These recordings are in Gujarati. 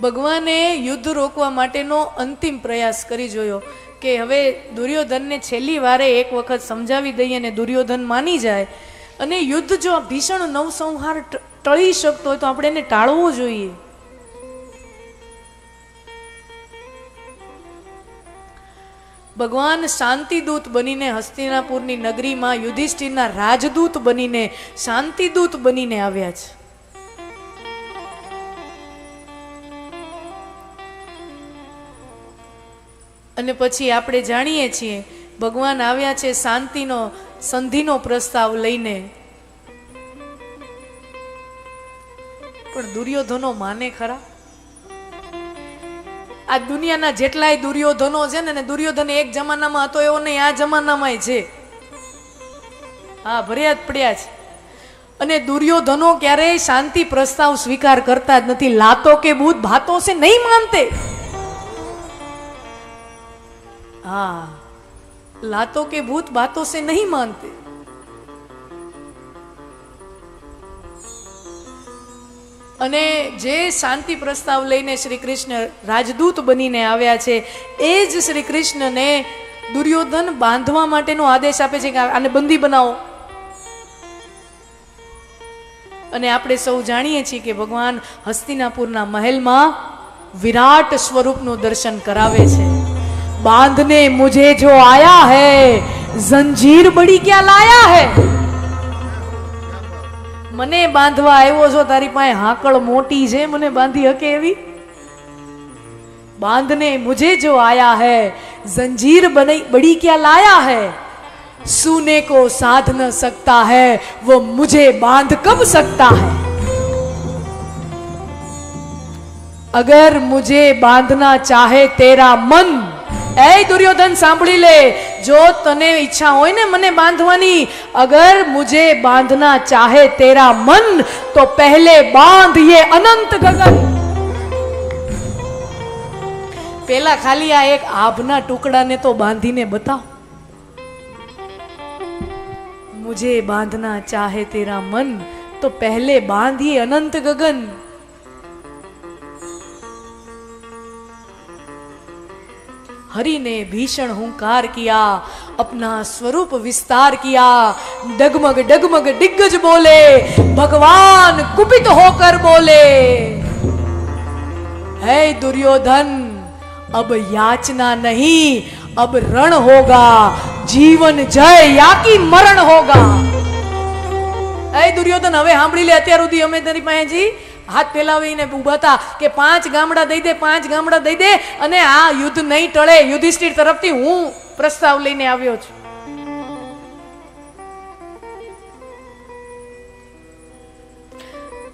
ભગવાને યુદ્ધ રોકવા માટેનો અંતિમ પ્રયાસ કરી જોયો કે હવે દુર્યોધનને છેલ્લી વારે એક વખત સમજાવી દઈએ અને દુર્યોધન માની જાય. અને યુદ્ધ જો ભીષણ નવસંહાર ટળી શકતો હોય તો આપણે એને ટાળવો જોઈએ. ભગવાન શાંતિદૂત બનીને હસ્તિનાપુરની નગરીમાં યુધિષ્ઠિરના રાજદૂત બનીને શાંતિદૂત બનીને આવ્યા છે. અને પછી આપણે જાણીએ છીએ, ભગવાન આવ્યા છે શાંતિનો, સંધિનો પ્રસ્તાવ લઈને. પણ દુર્યોધનો માને ખરા? આ દુનિયાના જેટલાય દુર્યોધનો છે ને દુર્યોધન એક જમાનામાં હતો એવો નહીં, આ જમાનામાંય છે. હા, ભર્યા જ પડ્યા છે. અને દુર્યોધનો ક્યારેય શાંતિ પ્રસ્તાવ સ્વીકાર કરતા જ નથી. લાતો કે બૂત ભાતો છે, નહીં માનતે. हाँ लातों के भूत बातों से नहीं मानते અને જે શાંતિ પ્રસ્તાવ લઈને શ્રી કૃષ્ણ રાજદૂત બનીને આવ્યા છે એ જ શ્રી કૃષ્ણને દુર્યોધન બાંધવા માટેનો આદેશ આપે છે કે આને બંદી બનાવો અને આપણે સૌ જાણીએ છીએ કે ભગવાન હસ્તિનાપુરના મહેલમાં વિરાટ સ્વરૂપનું દર્શન કરાવે છે बांधने मुझे जो आया है, जंजीर बड़ी क्या लाया है? मने बांधवा आयो जो तारी पाए हाकड़ मोटी છે मने बांधी हके भी बांधने मुझे जो आया है, जंजीर બની बड़ी क्या लाया है? सूने को साध न सकता है, वो मुझे बाँध कब सकता है? अगर मुझे बांधना चाहे तेरा मन એ દુર્યોધન, સાંભળી લે. જો તને ઈચ્છા હોય ને મને બાંધવાની, અગર મુજે બાંધના ચાહે તેરા મન, તો પહેલે બાંધ યે અનંત ગગન. પેલા ખાલી આ એક આભના ટુકડાને તો બાંધીને બતાવ. મુજે બાંધના ચાહે તેરા મન, તો પહેલે બાંધીએ અનંત ગગન. हरि ने भीषण हुंकार किया अपना स्वरूप विस्तार किया डगमग डगमग दिग्गज बोले भगवान कुपित होकर बोले है दुर्योधन अब याचना नहीं अब रण होगा जीवन जय या की मरण होगा એ દુર્યોધન હવે સાંભળી લે અત્યાર સુધી અમે તારી પાસેથી હાથ ફેલાવીને ઊભા હતા કે પાંચ ગામડા દઈ દે, પાંચ ગામડા દઈ દે અને આ યુદ્ધ નહીં ટળે. યુધિષ્ઠિર તરફથી હું પ્રસ્તાવ લઈને આવ્યો છું.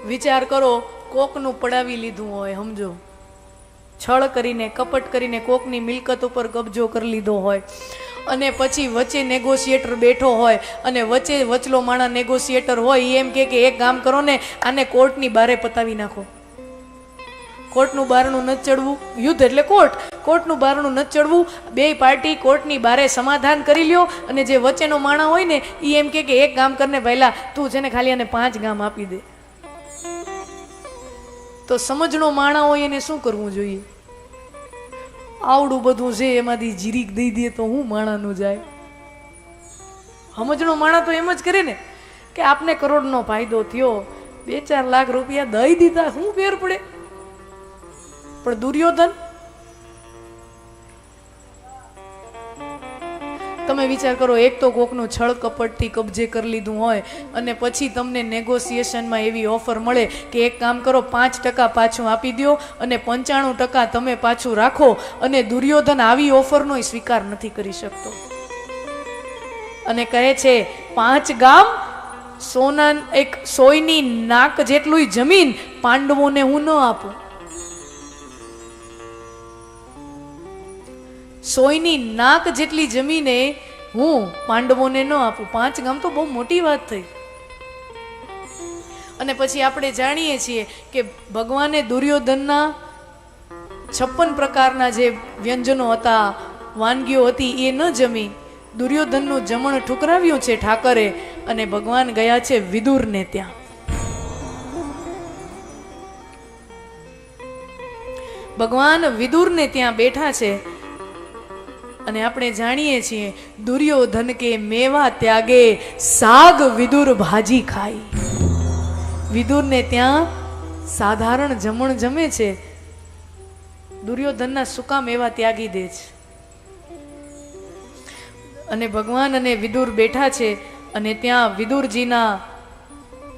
વિચાર કરો, કોકનું પડાવી લીધું હોય, સમજો. છળ કરીને, કપટ કરીને કોકની મિલકત ઉપર કબજો કરી લીધો હોય. અને પછી વચ્ચે નેગોશિએટર બેઠો હોય અને વચ્ચે વચલો માણા નેગોશિએટર હોય એ એમ કે એક કામ કરો ને, આને કોર્ટની બારે પતાવી નાખો. કોર્ટનું બારણું ન ચડવું, યુદ્ધ એટલે કોર્ટ. કોર્ટનું બારણું ન ચડવું, બે પાર્ટી કોર્ટની બારે સમાધાન કરી લ્યો અને જે વચ્ચેનો માણા હોય ને એ એમ કે એક ગામ કરને પહેલા તું છે ને ખાલી આને પાંચ ગામ આપી દે. તો સમજણો માણા હોય એને શું કરવું જોઈએ? આવડું બધું છે, એમાંથી જીરીક દઈ દે તો હું માણાનું જાય? સમજણો માણા તો એમ જ કરે ને કે આપને કરોડનો ફાયદો થયો, બે ચાર લાખ રૂપિયા દઈ દીધા, શું ફેર પડે? પણ દુર્યોધન તમે વિચાર કરો, એક તો કોકનું છળ કપટથી કબજે કરી લીધું હોય અને પછી તમને નેગોશિએશનમાં એવી ઓફર મળે કે એક કામ કરો, પાંચ ટકા પાછું આપી દો અને પંચાણું ટકા તમે પાછું રાખો અને દુર્યોધન આવી ઓફરનો સ્વીકાર નથી કરી શકતો. અને કહે છે, પાંચ ગામ સોના એક સોયની નાક જેટલું જમીન પાંડવોને હું ન આપું. સોયની નાક જેટલી જમીને હું પાંડવોને ન આપું. પાંચ ગામ તો બહુ મોટી વાત થઈ. અને પછી આપણે જાણીએ છીએ કે ભગવાને દુર્યોધનના છપ્પન પ્રકારના જે વ્યંજનો હતા, વાનગીઓ હતી, એ ન જમી દુર્યોધનનું જમણ ઠુકરાવ્યું છે ઠાકરે અને ભગવાન ગયા છે વિદુરને ત્યાં. ભગવાન વિદુરને ત્યાં બેઠા છે અને આપણે જાણીએ છીએ, દુર્યોધન કે મેવા ત્યાગે સાગ વિદુર ભાજી ખાઈ. વિદુરને ત્યાં સાધારણ જમણ જમે છે. દુર્યોધનના સુકા મેવા ત્યાગી દે છે. અને ભગવાન અને વિદુર બેઠા છે અને ત્યાં વિદુરજીના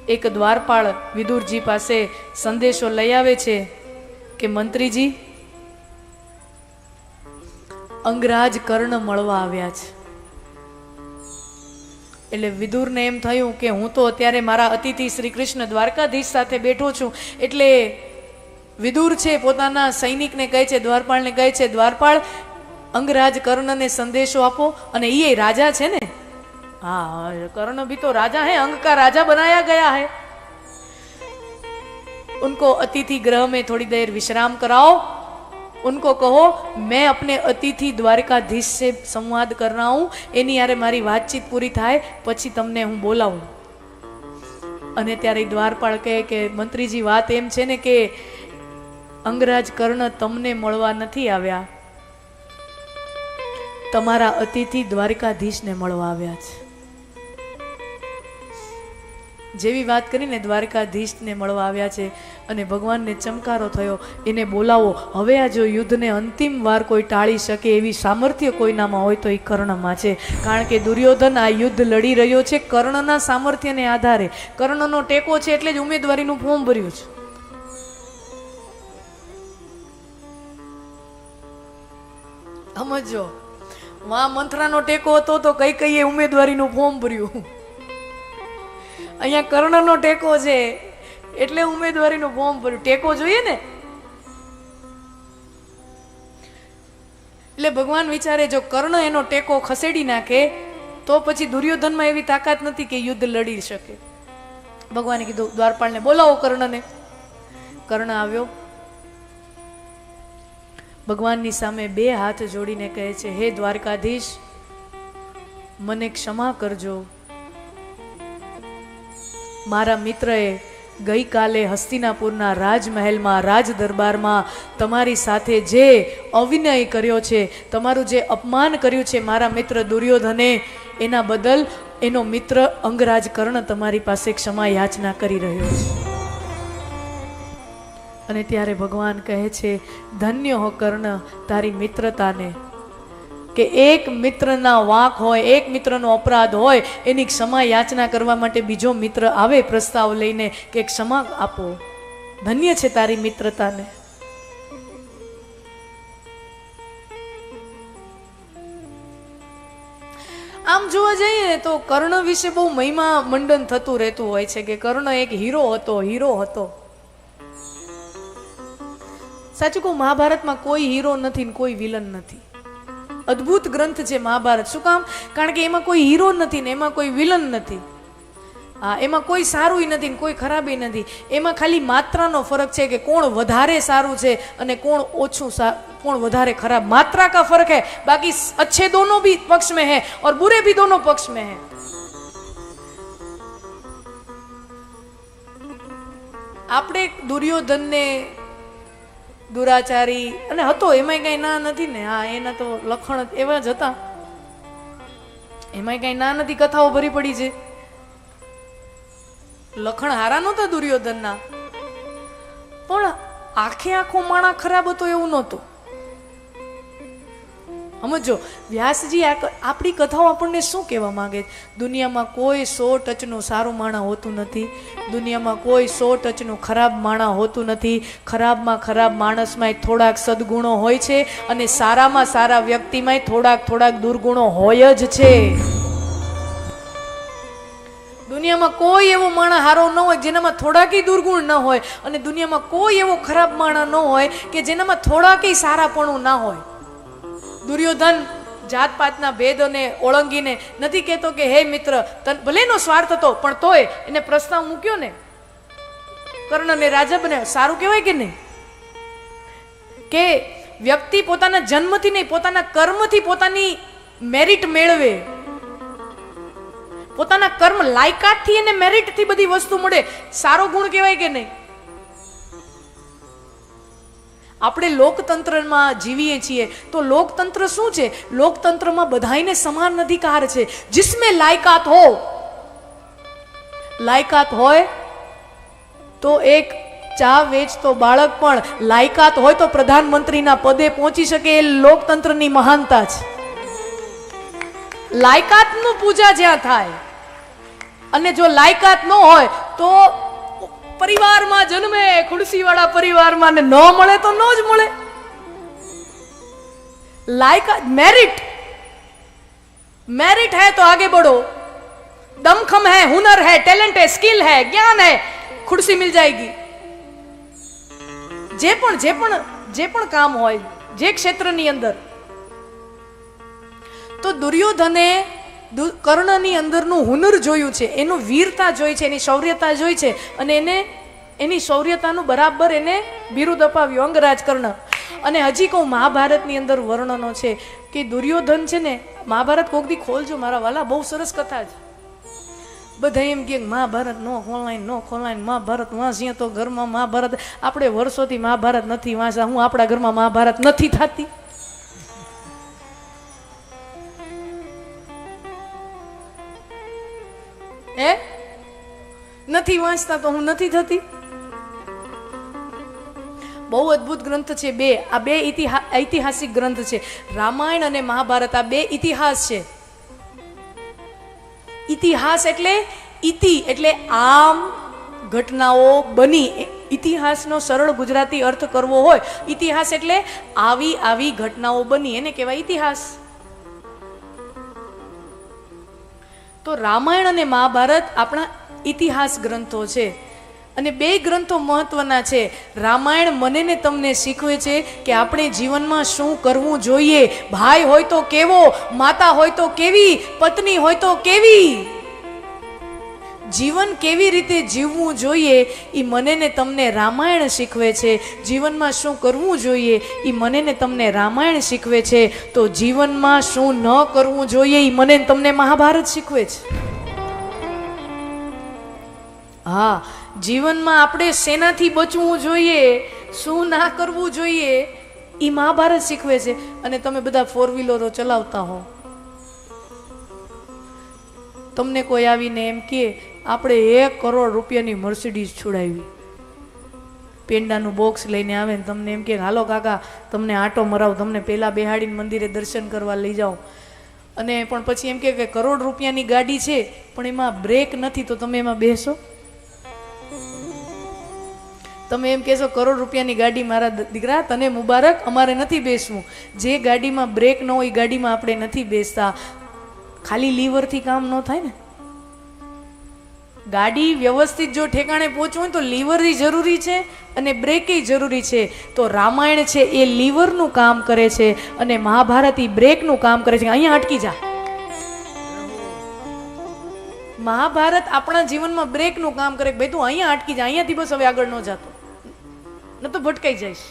એક દ્વારપાળ વિદુરજી પાસે સંદેશો લઈ આવે છે કે મંત્રીજી અંગરાજ કર્ણ મળવા આવ્યા છે. એટલે વિદુરને એમ થયું કે હું તો અત્યારે મારા અતિથિ શ્રી કૃષ્ણ દ્વારકાધીશ સાથે બેઠો છું. એટલે વિદુર છે, પોતાના સૈનિકને કહે છે, દ્વારપાળને કહે છે, દ્વારપાળ, અંગરાજ કર્ણને સંદેશો આપો. અને એ રાજા છે ને? હા, કર્ણ ભી તો રાજા હે અંગ કા રાજા બનાયા ગયા હે. ઉનકો અતિથિ ગ્રહ મેં થોડી દેર વિશ્રામ કરાવો. उनको कहो मैं अपने अतिथि द्वारकाधीश से संवाद कर रहा हूँ એની યારે મારી વાતચીત પૂરી થાય પછી તમને હું બોલાવું અને ત્યારે ઈ દ્વારપાળ કહે કે મંત્રીજી વાત એમ છે ને કે અંગરાજ કર્ણ તમને મળવા નથી આવ્યા તમારા અતિથિ દ્વારકાધીશને મળવા આવ્યા છે જેવી વાત કરીને દ્વારકાધીશને મળવા આવ્યા છે અને ભગવાનને ચમકારો થયો. એને બોલાવો, હવે આ જો યુદ્ધને અંતિમ વાર કોઈ ટાળી શકે એવી સામર્થ્ય કોઈનામાં હોય તો એ કર્ણમાં છે. કારણ કે દુર્યોધન આ યુદ્ધ લડી રહ્યો છે કર્ણના સામર્થ્યને આધારે. કર્ણનો ટેકો છે એટલે જ ઉમેદવારીનું ફોર્મ ભર્યું છે. સમજો વા મંત્રાનો ટેકો હતો તો કઈ કઈ ઉમેદવારીનું ફોર્મ ભર્યું. અહીંયા કર્ણનો ટેકો છે. એટલે ઉમેદવારીનું ફોર્મ ભર્યું. ટેકો જોઈએ ને? એટલે ભગવાન વિચારે, જો કર્ણ એનો ટેકો ખસેડી નાખે, તો પછી દુર્યોધનમાં એવી તાકાત નથી કે યુદ્ધ લડી શકે. ભગવાને કીધું, દ્વારપાળને બોલાવો કર્ણને. કર્ણ આવ્યો. ભગવાનની સામે બે હાથ જોડીને કહે છે, હે દ્વારકાધીશ, મને ક્ષમા કરજો. મારા મિત્રએ ગઈકાલે હસ્તિનાપુરના રાજમહેલમાં રાજ દરબારમાં તમારી સાથે જે અવિનય કર્યો છે, તમારું જે અપમાન કર્યું છે મારા મિત્ર દુર્યોધને, એના બદલ એનો મિત્ર અંગરાજ કર્ણ તમારી પાસે ક્ષમા યાચના કરી રહ્યો છે. અને ત્યારે ભગવાન કહે છે, ધન્ય હો કર્ણ, તારી મિત્રતાને. કે એક મિત્રના વાંક હોય, એક મિત્રનો અપરાધ હોય, એની ક્ષમા યાચના કરવા માટે બીજો મિત્ર આવે પ્રસ્તાવ લઈને કે ક્ષમા આપો. ધન્ય છે તારી મિત્રતાને. આમ જોવા જઈએ તો કર્ણ વિશે બહુ મહિમા મંડન થતું રહેતું હોય છે કે કર્ણ એક હીરો હતો હીરો હતો. સાચું કહું, મહાભારતમાં કોઈ હીરો નથી ને કોઈ વિલન નથી. અદ્ભુત ગ્રંથ છે મહાભારત. શું કામ? કારણ કે એમાં કોઈ હીરો નથી ને એમાં કોઈ વિલન નથી. હા, એમાં કોઈ સારું નથી ને કોઈ ખરાબી નથી. એમાં ખાલી માત્રાનો ફરક છે કે કોણ વધારે સારું છે અને કોણ ઓછું કોણ વધારે ખરાબ. માત્રા કા ફરક હે, બાકી અચ્છે દોનો ભી પક્ષ મેં હે ઓર બુરે ભી દોનો પક્ષ મેં હે. આપણે દુર્યોધનને દુરાચારી અને હતો, એમાંય કઈ ના નથી ને. હા એના તો લખણ એવા જ હતા. એમાંય કઈ ના નથી, કથાઓ ભરી પડી છે. લખણ હારા નહોતા દુર્યોધનના. પણ આખે આખો માણા ખરાબ હતો એવું નહોતું. સમજો? વ્યાસજી, આ આપણી કથાઓ આપણને શું કહેવા માંગે? દુનિયામાં કોઈ સો ટચનું સારું માણા હોતું નથી. દુનિયામાં કોઈ સો ટચનું ખરાબ માણા હોતું નથી. ખરાબમાં ખરાબ માણસમાં થોડાક સદગુણો હોય છે અને સારામાં સારા વ્યક્તિમાં થોડાક થોડાક દુર્ગુણો હોય જ છે. દુનિયામાં કોઈ એવો માણસ હારો ન હોય જેનામાં થોડાકી દુર્ગુણ ન હોય અને દુનિયામાં કોઈ એવો ખરાબ માણસ ન હોય કે જેનામાં થોડાકી સારાપણું ના હોય. દુર્યોધન જાતપાતના ભેદોને ઓળંગીને નથી કહેતો કે, હે મિત્ર, તન ભલે એનો સ્વાર્થ હતો, પણ તોય એને પ્રસ્તાવ મૂક્યો ને. કર્ણને રાજા બને સારું કહેવાય કે નહીં? કે વ્યક્તિ પોતાના જન્મથી નહીં, પોતાના કર્મથી પોતાની મેરિટ મેળવે. પોતાના કર્મ લાયકાતથી અને મેરિટથી બધી વસ્તુ મળે. સારો ગુણ કહેવાય કે નહીં? આપણે લોકતંત્રમાં જીવીએ છીએ, તો લોકતંત્ર શું છે? લોકતંત્રમાં બધાયને સમાન અધિકાર છે. જિસમે લાયકાત હો. લાયકાત હોય તો એક ચા વેચતો બાળક, પણ લાયકાત હોય તો પ્રધાનમંત્રીના પદે પહોંચી શકે એ લોકતંત્રની મહાનતા છે. લાયકાતનું પૂજા જ્યાં થાય, અને જો લાયકાત ન હોય તો परिवार मा जन्मे खुड़सी वाला परिवार मा ने नो मले तो नोज़ मले लाइक मेरिट मेरिट है तो आगे बढ़ो। दमखम है, हुनर है टैलेंट है स्किल है, ज्ञान है खुर्सी मिल जाएगी। जे पण, जे काम होय, जे क्षेत्र नी अंदर। तो दुर्योधने કર્ણની અંદરનું હુનર જોયું છે, એનું વીરતા જોઈ છે, એની શૌર્યતા જોઈ છે, અને એને, એની શૌર્યતાનું બરાબર એને બિરુદ અપાવ્યું, અંગરાજ કર્ણ. અને હજી કહું, મહાભારતની અંદર વર્ણનો છે કે દુર્યોધન છે ને, મહાભારત કોક દી ખોલજો, મારા વાલા, બહુ સરસ કથા છે. બધા એમ કે મહાભારત નો ખોલાય નો ખોલાય, મહાભારત વાંચીએ તો ઘરમાં મહાભારત, આપણે વર્ષોથી મહાભારત નથી વાંચ્યા, હું આપણા ઘરમાં મહાભારત નથી થતી. હે? નથી વાંચતા તો હું નથી થતી? બહુ અદ્ભુત ગ્રંથ છે બે. આ બે ઐતિહાસિક ગ્રંથ છે. રામાયણ અને મહાભારત આ બે ઇતિહાસ છે. ઇતિહાસ એટલે ઇતિ, એટલે આમ ઘટનાઓ બની. ઇતિહાસનો સરળ ગુજરાતી અર્થ કરવો હોય, ઇતિહાસ એટલે આવી આવી ઘટનાઓ બની. એને કહેવાય ઇતિહાસ. તો રામાયણ અને મહાભારત આપણા ઇતિહાસ ગ્રંથો છે. અને બે ગ્રંથો મહત્વના છે. રામાયણ મને ને તમને શીખવે છે કે આપણે જીવનમાં શું કરવું જોઈએ. ભાઈ હોય તો કેવો, માતા હોય તો કેવી, પત્ની હોય તો કેવી? જીવન કેવી રીતે જીવવું જોઈએ એ મને ને તમને રામાયણ શીખવે છે. જીવનમાં શું કરવું જોઈએ એ મને ને તમને રામાયણ શીખવે છે. તો જીવનમાં શું ન કરવું જોઈએ એ મને તમને મહાભારત શીખવે છે. હા, જીવનમાં આપણે શેનાથી બચવું જોઈએ. શું ના કરવું જોઈએ એ મહાભારત શીખવે છે. અને તમે બધા ફોર વ્હીલરો ચલાવતા હો. તમને કોઈ આવીને એમ કે આપણે એક કરોડ રૂપિયાની મર્સિડીઝ છોડાવી. પેંડાનું બોક્સ લઈને આવે ને તમને એમ કે, હાલો કાકા, તમને આટો મરાવ, તમને પહેલાં બેહાડીને મંદિરે દર્શન કરવા લઈ જાઓ. અને પણ પછી એમ કે કરોડ રૂપિયાની ગાડી છે, પણ એમાં બ્રેક નથી, તો તમે એમાં બેસો. તમે એમ કહેશો, કરોડ રૂપિયાની ગાડી મારા દીકરા, તને મુબારક, અમારે નથી બેસવું. જે ગાડીમાં બ્રેક ન હોય ગાડીમાં આપણે નથી બેસતા. ખાલી લીવરથી કામ ન થાય ને. ગાડી વ્યવસ્થિત જો ઠેકાણે પહોંચવું હોય તો લીવર જરૂરી છે અને બ્રેક જરૂરી છે. તો રામાયણ છે એ લીવરનું કામ કરે છે અને મહાભારત એ બ્રેકનું કામ કરે છે. અહીંયા અટકી જા. મહાભારત આપણા જીવનમાં બ્રેકનું કામ કરે ભાઈ તું અહીંયા અટકી જા, અહીંયાથી બસ હવે આગળ ન જતો. ન તો ભટકાઈ જઈશ.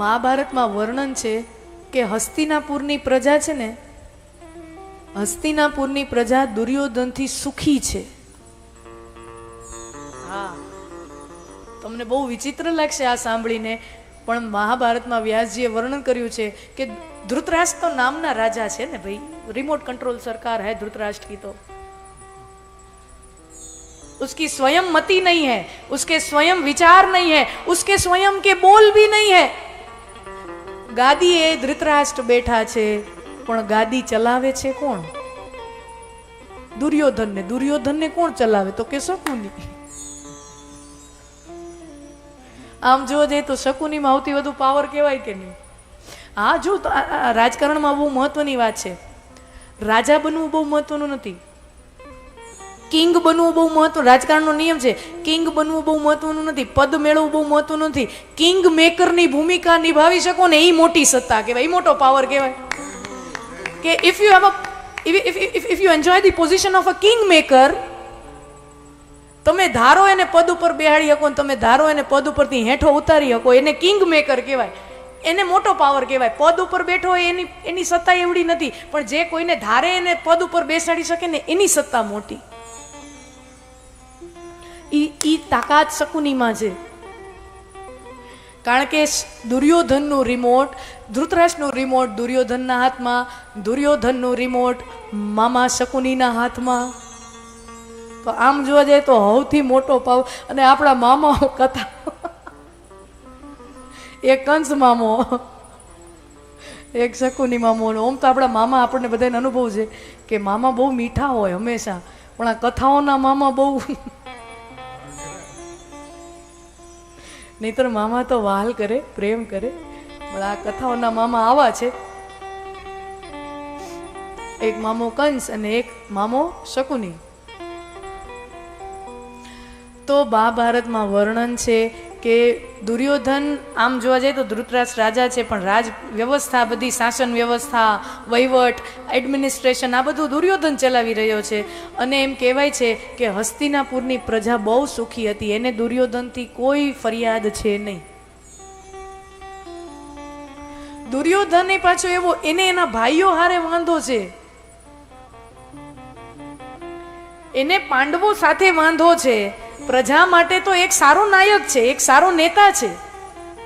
મહાભારતમાં વર્ણન છે કે હસ્તિનાપુરની પ્રજા છે ને હસ્તિનાપુરની પ્રજા દુર્યોધનથી સુખી છે હા તમને બહુ વિચિત્ર લાગશે આ સાંભળીને પણ મહાભારતમાં વ્યાસજીએ વર્ણન કર્યું છે કે ધૃતરાષ્ટ્ર તો નામના રાજા છે ને ભાઈ રિમોટ કંટ્રોલ સરકાર है धृतराष्ट्र की तो उसकी स्वयं मति नहीं है उसके स्वयं विचार नहीं है उसके स्वयं के बोल भी नहीं है ગાદી એ ધૃતરાષ્ટ્ર બેઠા છે, પણ ગાદી ચલાવે છે કોણ? દુર્યોધનને દુર્યોધનને કોણ ચલાવે? તો કે શકુની. આમ જોવા જઈએ તો શકુનીમાં આવતી વધુ પાવર કહેવાય કે નહીં? હા, જો રાજકારણમાં બહુ મહત્વની વાત છે. રાજા બનવું બહુ મહત્વનું નથી. કિંગ બનવું બહુ મહત્વ રાજકારણનો નિયમ છે. કિંગ બનવું બહુ મહત્વનું નથી. પદ મેળવવું બહુ મહત્વનું નથી. કિંગ મેકરની ભૂમિકા નિભાવી શકો ને એ મોટી સત્તા કહેવાય. એ મોટો પાવર કહેવાય. કે if you have a if you enjoy the position of a king maker તમે ધારો એને પદ ઉપર બેહાડી શકો તમે ધારો એને પદ ઉપરથી હેઠો ઉતારી શકો. એને કિંગ મેકર કહેવાય. એને મોટો પાવર કહેવાય. પદ ઉપર બેઠો હોય એની એની સત્તા એવડી નથી. પણ જે કોઈને ધારે એને પદ ઉપર બેસાડી શકે ને એની સત્તા મોટી. ઈ એ તાકાત શકુનીમાં છે. કારણ કે દુર્યોધનનું રિમોટ ધૃતરાષ્ટ્રનું રિમોટ દુર્યોધનના હાથમાં, દુર્યોધનનું રિમોટ મામા શકુનીના હાથમાં. તો આમ જોવા જાય તો સૌથી મોટો પાવ, અને આપણા મામાઓ કથા. એક કંસ મામો, એક શકુની મામો. ઓમ તો આપણા મામા આપણને બધાને અનુભવ છે કે મામા બહુ મીઠા હોય હંમેશા, પણ આ કથાઓના મામા બહુ નહીતર મામા તો વાલ કરે, પ્રેમ કરે, પણ આ કથાઓના મામા આવા છે. એક મામો કંસ અને એક મામો શકુની. તો મહાભારતમાં વર્ણન છે કે દુર્યોધન આમ જોવા જઈએ તો ધૃતરાજ રાજા છે, પણ રાજ વ્યવસ્થા, બધી શાસન વ્યવસ્થા, વહીવટ એડમિનિસ્ટ્રેશન આ બધું દુર્યોધન ચલાવી રહ્યો છે. અને એમ કહેવાય છે કે હસ્તિનાપુરની પ્રજા બહુ સુખી હતી, એને દુર્યોધનથી કોઈ ફરિયાદ છે નહીં. દુર્યોધને પાછો એવો, એને એના ભાઈઓ હારે વાંધો છે. એને પાંડવો સાથે વાંધો છે. પ્રજા માટે તો એક સારો નાયક છે, એક સારો નેતા છે,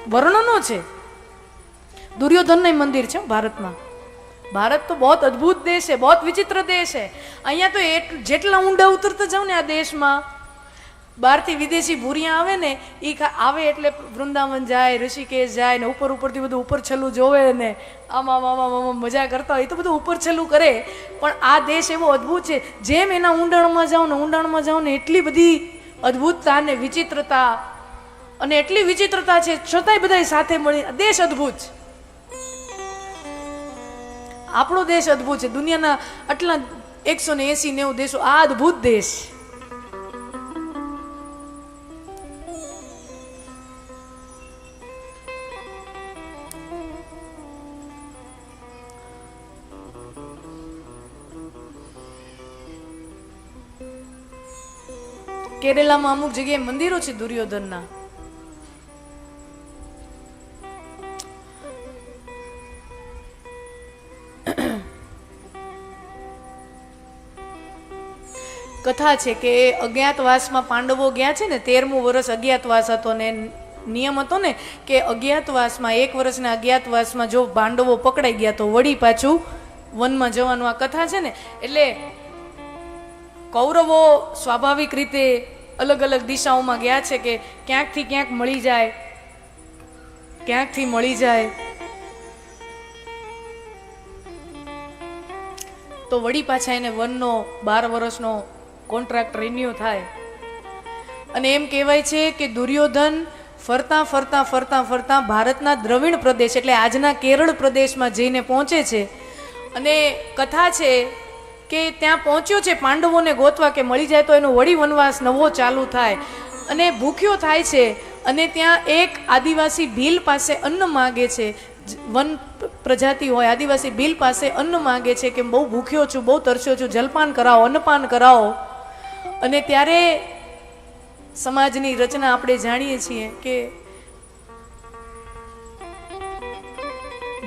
વર્ણનો છે. દુર્યોધનનું મંદિર છે ભારતમાં. ભારત તો બહુ અદ્ભુત દેશ છે બહુ વિચિત્ર દેશ છે. અહીંયા તો જેટલા ઊંડા ઉતરતા જાવ ને આ દેશમાં, બહારથી વિદેશી ભૂરિયા આવે ને એ આવે એટલે વૃંદાવન જાય, ઋષિકેશ જાય ને ઉપર ઉપરથી બધું ઉપર છેલ્લું જોવે ને, આમાં આમાં આમાં આમાં મજા કરતા હોય, એ તો બધું ઉપર છેલ્લું કરે. પણ આ દેશ એવો અદ્ભુત છે, જેમ એના ઊંડાણમાં જાઓ ને, ઊંડાણમાં જાઓ ને, એટલી બધી અદ્ભુતતા અને વિચિત્રતા અને એટલી વિચિત્રતા છે, છતાંય બધા સાથે મળી દેશ અદ્ભુત છે આપણો દેશ અદ્ભુત છે દુનિયાના આટલા એકસો ને એસી નેવું દેશો આ અદ્ભુત દેશ છે. કેરેલામાં અમુક જગ્યાએ મંદિરો છે દુર્યોધનના. કથા છે કે અજ્ઞાતવાસમાં પાંડવો ગયા છે ને, તેરમું વર્ષ અજ્ઞાતવાસ હતો ને, નિયમ હતો ને કે અજ્ઞાતવાસમાં, એક વર્ષના અજ્ઞાતવાસમાં જો પાંડવો પકડાઈ ગયા તો વળી પાછું વનમાં જવાનું આ કથા છે ને, એટલે કૌરવો સ્વાભાવિક રીતે અલગ અલગ દિશાઓમાં ગયા છે કે ક્યાંકથી ક્યાંક મળી જાય, ક્યાંકથી મળી જાય. તો વળી પાછા એને વનનો બાર વર્ષનો કોન્ટ્રાક્ટ રિન્યુ થાય. અને એમ કહેવાય છે કે દુર્યોધન ફરતા ફરતા ફરતા ફરતા ભારતના દ્રવિણ પ્રદેશ એટલે આજના કેરળ પ્રદેશમાં જઈને પહોંચે છે. અને કથા છે કે ત્યાં પહોંચ્યો છે પાંડવોને ગોતવા કે મળી જાય તો એનો વળી વનવાસ નવો ચાલુ થાય. અને ભૂખ્યો થાય છે અને ત્યાં એક આદિવાસી ભીલ પાસે અન્ન માગે છે. વન પ્રજાતિ હોય, આદિવાસી ભીલ પાસે અન્ન માગે છે કે બહુ ભૂખ્યો છું, બહુ તરસ્યો છું, જલપાન કરાવો, અન્નપાન કરાવો. અને ત્યારે સમાજની રચના આપણે જાણીએ છીએ કે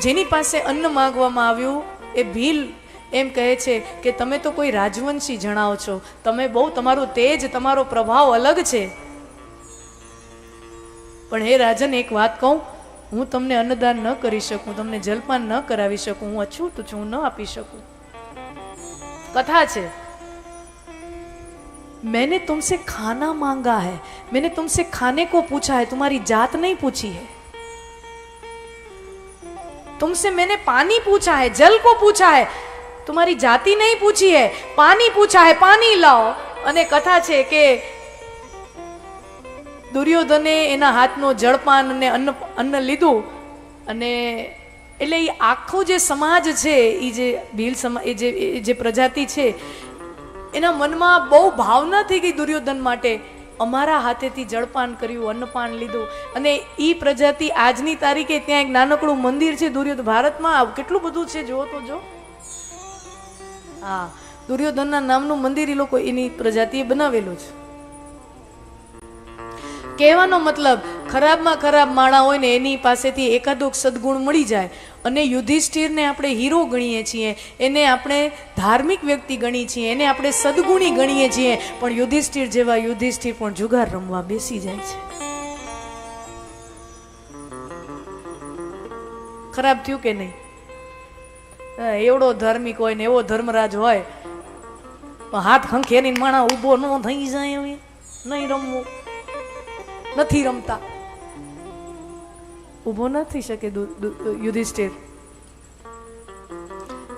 જેની પાસે અન્ન માગવામાં આવ્યું એ ભીલ એમ કહે છે કે તમે તો કોઈ રાજવંશી જણાવો છો તમે બહુ તમારું તેજ તમારો પ્રભાવ અલગ છે પણ હે રાજન એક વાત કહું હું તમને અન્નદાન ન કરી શકું તમને જલપાન ન કરાવી શકું હું અછૂત છું હું ન આપી શકું કથા છે मैंने तुमसे खाना मांगा है मैंने तुमसे खाने को पूछा है तुम्हारी जात नहीं पूछी है तुमसे मैंने पानी पूछा है जल को पूछा है તમારી જાતિ નહીં પૂછી હે પાણી પૂછા હે પાણી લાવો. અને કથા છે કે દુર્યોધને એના હાથનો જળપાન અને અન્ન અન્ન લીધું. અને એટલે એ આખો જે સમાજ છે એ જે ભીલ સમાજ એ જે જે પ્રજાતિ છે, એના મનમાં બહુ ભાવના થઈ ગઈ દુર્યોધન માટે. અમારા હાથેથી જળપાન કર્યું, અન્નપાન લીધું. અને એ પ્રજાતિ આજની તારીખે ત્યાં એક નાનકડું મંદિર છે દુર્યોધન ભારતમાં. કેટલું બધું છે, જુઓ તો જો. હા. દુર્યોધનના નામનું મંદિર એ લોકો એની પ્રજાતિએ બનાવેલું છે. કહેવાનો મતલબ, ખરાબમાં ખરાબ માણા હોય ને એની પાસેથી એકાદોક સદગુણ મળી જાય અને યુધિષ્ઠિરને આપણે હીરો ગણીએ છીએ, એને આપણે ધાર્મિક વ્યક્તિ ગણીએ છીએ, એને આપણે સદગુણી ગણીએ છીએ, પણ યુધિષ્ઠિર જેવા યુધિષ્ઠિર પણ જુગાર રમવા બેસી જાય છે. ખરાબ થયું કે નહીં? એવડો ધાર્મિક હોય ને એવો ધર્મરાજ હોય. પણ હાથ ખંખેરીને માણા ઊભો ન થઈ જાય હવે, નહીં રમવું. નથી રમતા. ઊભો ન થઈ શકે યુધિષ્ઠિર.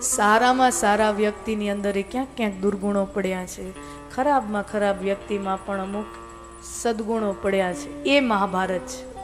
સારામાં સારા વ્યક્તિની અંદર ક્યાંક ક્યાંક દુર્ગુણો પડ્યા છે. ખરાબમાં ખરાબ વ્યક્તિમાં પણ અમુક સદગુણો પડ્યા છે. એ મહાભારત છે.